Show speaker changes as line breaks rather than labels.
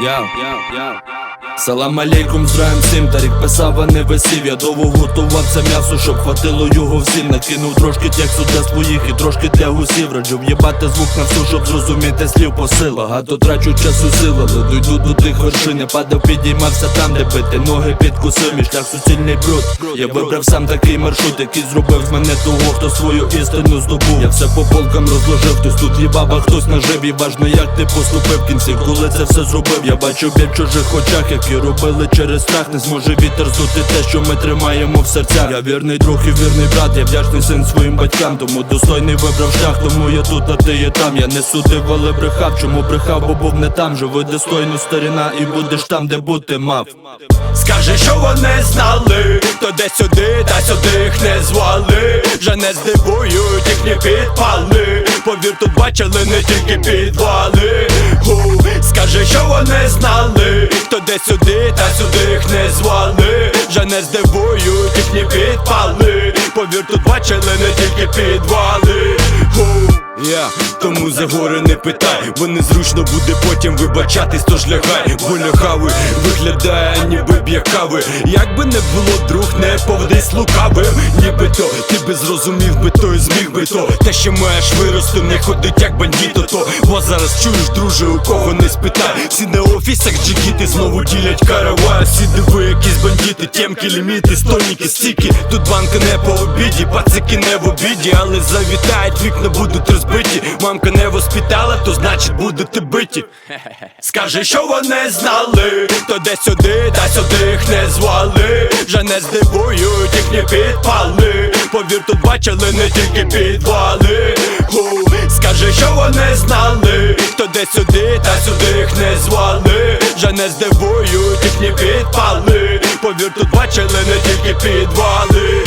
Yo, Yeah. Yeah. Салам алейкум, здраєм всім, Тарік писав, а не висів. Я довго готував це м'ясо, щоб хватило його всім. Накинув трошки тексту для своїх і трошки для гусів. Раджу в'єбати звук на всю, щоб зрозуміти слів посил Багато трачу часу сил, але дойду до тих вершин. Я падав, підіймався там, де бити ноги підкусив. Мій шлях суцільний бруд. Я вибрав сам такий маршрут, який зробив з мене того, хто свою істину здобув. Я все по полкам розложив, хтось тут їбав, а хтось нажив. І важно, як ти поступив. В кінці, коли це все зробив Я бачу біль чужих очах, які робили через страх Не зможе вітер здути те, що ми тримаємо в серцях. Я вірний друг і вірний брат, я вдячний син своїм батькам. Тому достойний вибрав шлях, тому я тут, а ти є там. Я не судив, але брехав, чому брехав, бо був не там. Живи достойно старіна і будеш там, де бути мав.
Скажи, що вони знали, то де сюди, та сюди їх не звали. Вже не здивують їхні підпали. Повір, тут бачили не тільки підвали. Скажи, що вони знали, то де сюди, та сюди їх не звали. Вже не здивують їхні підпали. Повір, тут бачили не тільки підвали тому за гори не питай, бо незручно буде потім вибачатись, тож лягай, бо лягавий виглядає, ніби б'якави. Як би не було, друг, не поведись лукавим, ніби то, ти би зрозумів би то і зміг би то. Те, що маєш вирости, не ходить як бандіто, то бо зараз чуєш, друже, у кого не спитай. Всі на офісах джигіти знову ділять каравай. Всі диви, якісь бандити, тємки, ліміти, стольники, стіки. Тут банка не по обіді, пацики не в обіді, але завітають, вікна будуть розбиті. Мамка не воспитала, то значить будете биті. Скажи, що вони знали, то де сюди, та сюди їх не звали. Вже не здивують їхні підпали. Повір, тут бачили не тільки підвали. Гу, Скажи, що вони знали, то де сюди, та сюди їх не звали. Вже не здивують їхні підпали. Повір, тут бачили не тільки підвали.